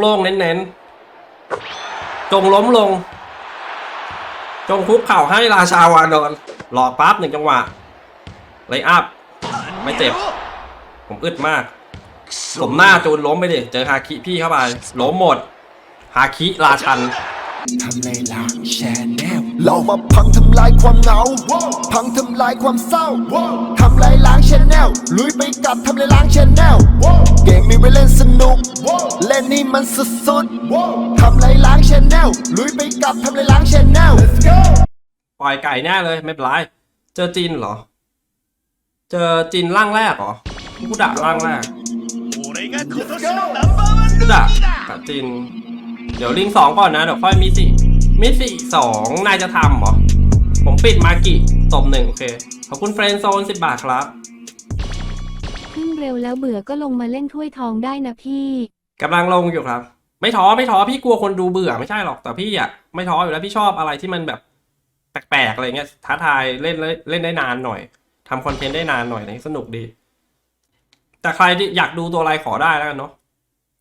โล่งๆ เน้นๆ จงล้มลง จงคุกเข่าให้ราชาวานอนหลอกปั๊บหนึ่งจังหวะ ไลอัพ ไม่เจ็บ ผมอึดมากสมหน้าจูนล้มไปดิ เจอฮาคิพี่เข้าไป ล้มหมด ฮาคิราชัน ทำเลยล่ะแชแนลเรามาพังทำลายความเหงา พังทำลายความเศร้า ทำลายล้างแชแนลลุยไปกับทำลายล้างแชแนลเกมมีไว้เล่นสนุก เล่นนี่มันสุดๆทำลายล้างแชแนลลุยไปกับทำลายล้างแชแนลปล่อยไก่แน่เลยไม่เป็นไรเจอจีนเหรอ เจอจีนร่างแรกเหรอกูด่าร่างแรกกูด่ากับจีน เดี๋ยวลิงสองก่อนนะ เดี๋ยวค่อยมิสิมิสิสองนายจะทำเหรอ ผมปิดมากิตบหนึ่งโอเค ขอบคุณเฟรนด์โซนสิบบาทครับ ขึ้นเร็วแล้วเบื่อก็ลงมาเล่นถ้วยทองได้นะพี่ กำลังลงอยู่ครับ ไม่ท้อไม่ท้อพี่กลัวคนดูเบื่อไม่ใช่หรอกแต่พี่อะไม่ท้ออยู่แล้วพี่ชอบอะไรที่มันแบบแปลกๆอะไรเงี้ยท้าทายเล่นเล่นเล่นได้นานหน่อยทำคอนเทนต์ได้นานหน่อยอะไรเงี้ยสนุกดี แต่ใครที่อยากดูตัวอะไรขอได้แล้วกันเนาะ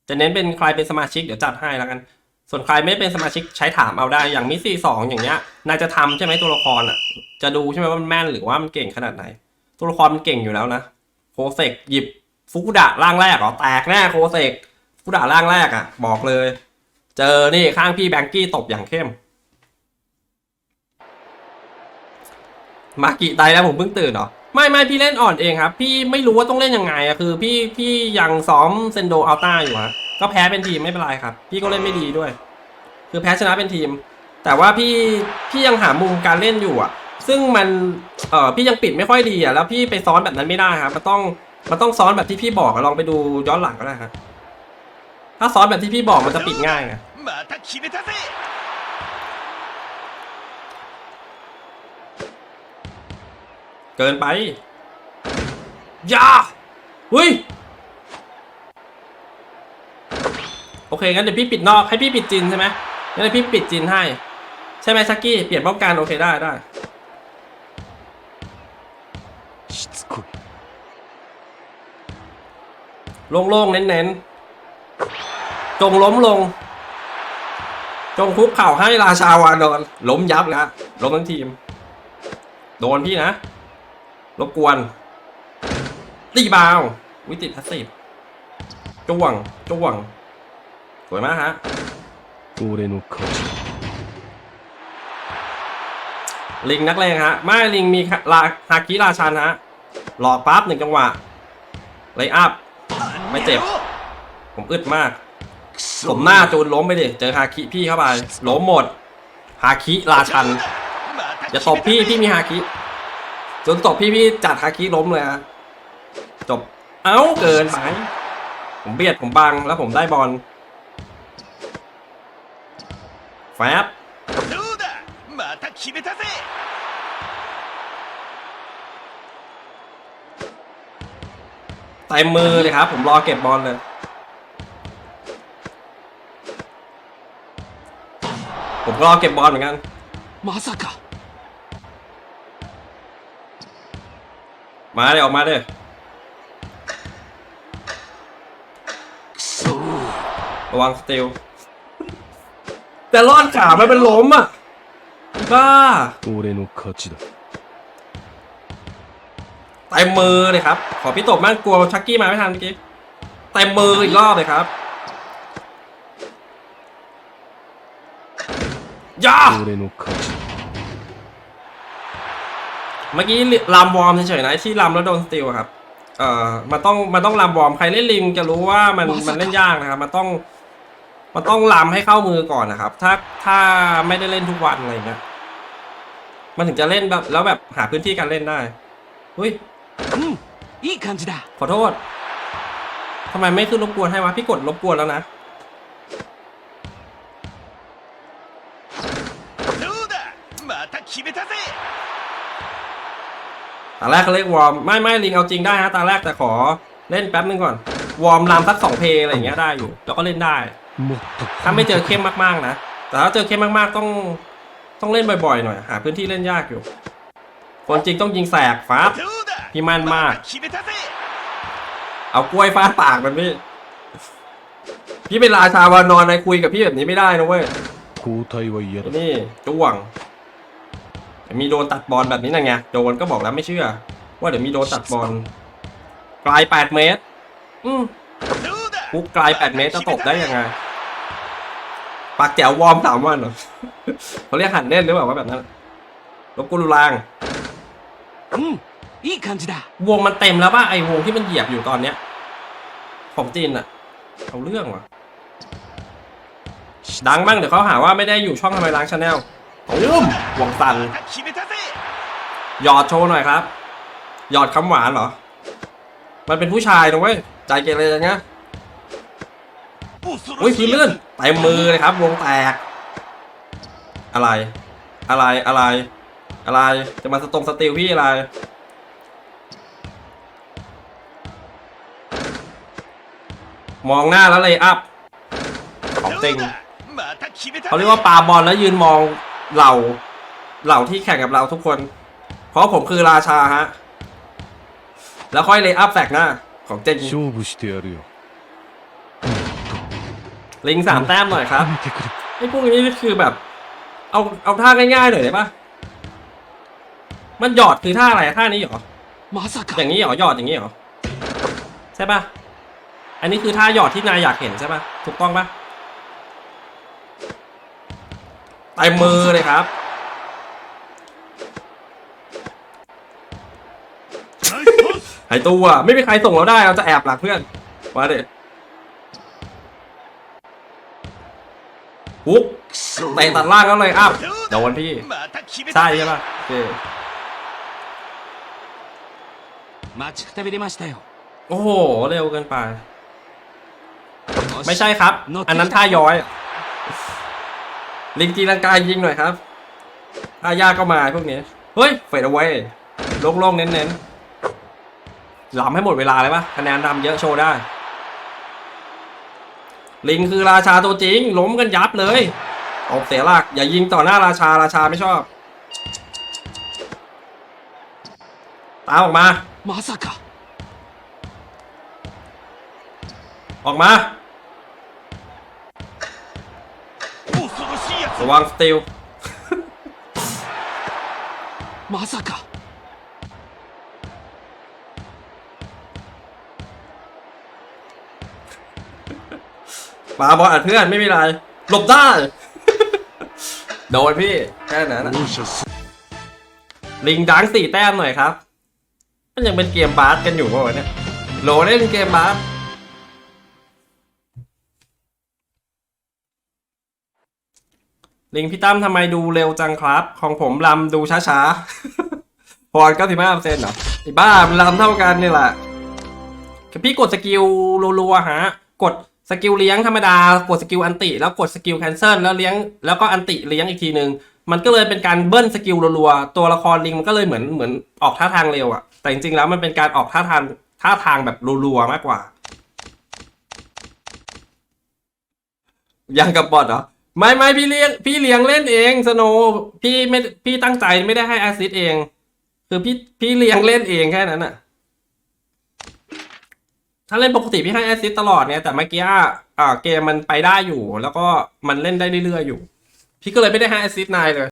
จะเน้นเป็นใครเป็นสมาชิกเดี๋ยวจัดให้แล้วกัน ส่วนใครไม่เป็นสมาชิกใช้ถามเอาได้อย่างมิสซี่สองอย่างเงี้ยนายจะทำใช่ไหมตัวละครอะ จะดูใช่ไหมว่ามันแม่นหรือว่ามันเก่งขนาดไหน ตัวละครมันเก่งอยู่แล้วนะโคเซกหยิบฟุกุดะร่างแรกเหรอแตกแน่โคเซกผู้ด่าร่างแรกอะ บอกเลย เจอนี่ข้างพี่แบงกี้ตบอย่างเข้ม มากี่ตายแล้วผมเพิ่งตื่นเหรอไม่ไม่พี่เล่นอ่อนเองครับ พี่ไม่รู้ว่าต้องเล่นยังไงอะคือ พี่พี่ยังซ้อมเซนโดอัลต้าอยู่ฮะ ก็แพ้เป็นทีมไม่เป็นไรครับ พี่ก็เล่นไม่ดีด้วย คือแพ้ชนะเป็นทีม แต่ว่าพี่พี่ยังหามุมการเล่นอยู่อะ ซึ่งมันเออพี่ยังปิดไม่ค่อยดีอะแล้วพี่ไปซ้อนแบบนั้นไม่ได้ครับมันต้องมันต้องซ้อนแบบที่พี่บอกลองไปดูย้อนหลังก็ได้ครับถ้าซ้อนแบบที่พี่บอกมันจะปิดง่ายไงเกินไปยาเฮ้ย โอเคงั้นเดี๋ยวพี่ปิดนอกให้พี่ปิดจินใช่ไหมงั้นเดี๋ยวพี่ปิดจินให้ ใช่ไหมชักกี้เปลี่ยนป้องกันโอเคได้ได้โล่งๆเน้นๆ จงล้มลง จงคุกเข่าให้ราชาวานอนล้มยับนะล้มทั้งทีม โดนพี่นะรบกวนตีบาว วิติทัศสิบจ้วงจ้วง สวยมากฮะ 俺の勝ち ลิงนักเลงฮะ ไม่ลิงมีลาฮาคิราชันฮะ หลอกปั๊บหนึ่งจังหวะไลอัพ ไม่เจ็บ ผมอึดมาก สมหน้าจูนล้มไปดิ เจอฮาคิพี่เข้าไป ล้มหมด ฮาคิราชัน また อย่าตบพี่พี่มีฮาคิจนตบพี่พี่จัดฮาคิล้มเลยฮะจบ เอ้าเกินไป ผมเบียดผมบังแล้วผมได้บอล แฟบเต็มมือเลยครับ ผมรอเก็บบอลเลย ผมรอเก็บบอลเหมือนกันมาสักมาเลยออกมาเลยระวังสติล แต่รอดขาไม่เป็นล้มอ่ะบ้า 俺の勝ちだ เต็มมือเลยครับ ขอพี่ตบมั่งกลัวชักกี้มาไม่ทันเมื่อกี้เต็มมืออีกรอบเลยครับย่า 俺の勝ちだ เมื่อกี้ลำวอร์มเฉยๆนะไอ้ที่ลำแล้วโดนสติลอะครับ เอ่อ มันต้องมันต้องลำวอร์มใครเล่นลิงจะรู้ว่ามันมันเล่นยากนะครับ มันต้อง มันต้องลำให้เข้ามือก่อนนะครับ ถ้าถ้าไม่ได้เล่นทุกวันอะไรเงี้ยมันถึงจะเล่นแบบแล้วแบบหาพื้นที่การเล่นได้อุ้ยอีกันจิดาขอโทษทำไมไม่ขึ้นรบกวนให้วะพี่กดรบกวนแล้วนะตาแรกเขาเรียกวอร์มไม่ไม่ลิงเอาจริงได้ฮะตาแรกแต่ขอเล่นแป๊บนึงก่อน วอร์มลามสักสองเพย์อะไรอย่างเงี้ยได้อยู่ แล้วก็เล่นได้ ถ้าไม่เจอเข้มมากๆนะ แต่ถ้าเจอเข้มมากๆต้องต้องเล่นบ่อยๆหน่อย หาพื้นที่เล่นยากอยู่คนจริงต้องยิงแสกฟ้าพี่มันมาก เอากล้วยฟาดปากมันพี่พี่เป็นราชาวานอนนายคุยกับพี่แบบนี้ไม่ได้นะเว้ยนี่จ้วงมีโดนตัดบอลแบบนี้นะไงโดนก็บอกแล้วไม่เชื่อ ว่าเดี๋ยวมีโดนตัดบอลไกลแปดเมตร อืมกุกไกลแปดเมตรจะตกได้ยังไง ปากแจ๋ววอร์มสามวันเหรอเขาเรียกหันเล่นหรือเปล่าว่าแบบนั้นรบกุลุลางอืมอีกคันจิดาวงมันเต็มแล้วป่ะไอ้วงที่มันเหยียบอยู่ตอนเนี้ย ของจีนอะเอาเรื่องว่ะดังบ้างเดี๋ยวเขาหาว่าไม่ได้อยู่ช่องทำไมล้างชาแนลลืมหวงตันหยอดโชว์หน่อยครับ หยอดคำหวานเหรอ มันเป็นผู้ชายนะเว้ย ใจเกเรนะ โอ้ยพื้นเลื่อนเต็มมือนะครับวงแตก อะไรอะไรอะไร อะไรจะมาสตรงสติลพี่อะไร มองหน้าแล้วเลยอัพของจริงเขาเรียกว่าปาบอลแล้วยืนมองเหล่า เหล่าที่แข่งกับเราทุกคน เพราะผมคือราชาฮะ แล้วค่อยเลยอัพแฝกหน้าของจริง ลิงสามแต้มหน่อยครับไอ้พวกนี้คือแบบ เอาเอาท่าง่ายๆหน่อยได้ปะมันหยอดคือท่าอะไรท่านี้หรออย่างนี้หรอหยอดอย่างนี้หรอใช่ปะอันนี้คือท่าหยอดที่นายอยากเห็นใช่ปะถูกต้องปะเต็มมือเลยครับหายตัวไม่มีใครส่งเราได้เราจะแอบหลักเพื่อนมาเด็ด ฟุกเตะตัดล่างแล้เลยครับโดนพี่ใช่ใช่ปะโอเคโอ้โห เร็วเกินไป ไม่ใช่ครับ อันนั้นท่าย้อย ลิงจีลังกายยิงหน่อยครับท่ายากก็มาพวกนี้ เฮ้ย เฟดเอาไว้โล่งๆเน้นๆหลามให้หมดเวลาเลยปะคะแนนดำเยอะโชว์ได้ ลิงคือราชาตัวจริง ล้มกันยับเลยออกเสียหลักอย่ายิงต่อหน้าราชาราชาไม่ชอบ ตามออกมา มาสักออกมา ระวังสติล มาสักา ปาบอลอัดเพื่อนไม่มีไร หลบได้ โดนพี่ แค่นั้นนะลิงดังสี่แต้มหน่อยครับ มันยังเป็นเกมบาสกันอยู่ป่ะเนี่ยโหลเล่นเกมบาสลิงพี่ตั้มทำไมดูเร็วจังครับ ของผมลำดูช้าๆพอเก้าสิบห้าเปอร์เซ็นต์เหรอไอ้บ้าลำเท่ากันนี่แหละพี่กดสกิลรัวๆฮะ กด สกิลเลี้ยงธรรมดากดสกิลอันติแล้วกดสกิลแคนเซิลแล้วเลี้ยงแล้วก็อันติเลี้ยงอีกทีหนึงมันก็เลยเป็นการเบิ้ลสกิลรัวๆตัวละครลิงมันก็เลยเหมือนเหมือนออกท่าทางเร็วอะแต่จริงๆแล้วมันเป็นการออกท่าทางท่าทางแบบรัวๆมากกว่า ยังกับบอทเหรอไม่ไม่พี่เลี้ยงพี่เลี้ยงเล่นเองสโนพี่ไม่พี่ตั้งใจไม่ได้ให้อสซิสเอง คือพี่พี่เลี้ยงเล่นเองแค่นั้นอะ ถ้าเล่นปกติพี่ให้แอสซิสตลอดเนี่ยแต่เมื่อกี้อ่าเกมมันไปได้อยู่ แล้วก็มันเล่นได้เรื่อยๆอยู่ พี่ก็เลยไม่ได้ให้แอสซิสนายเลย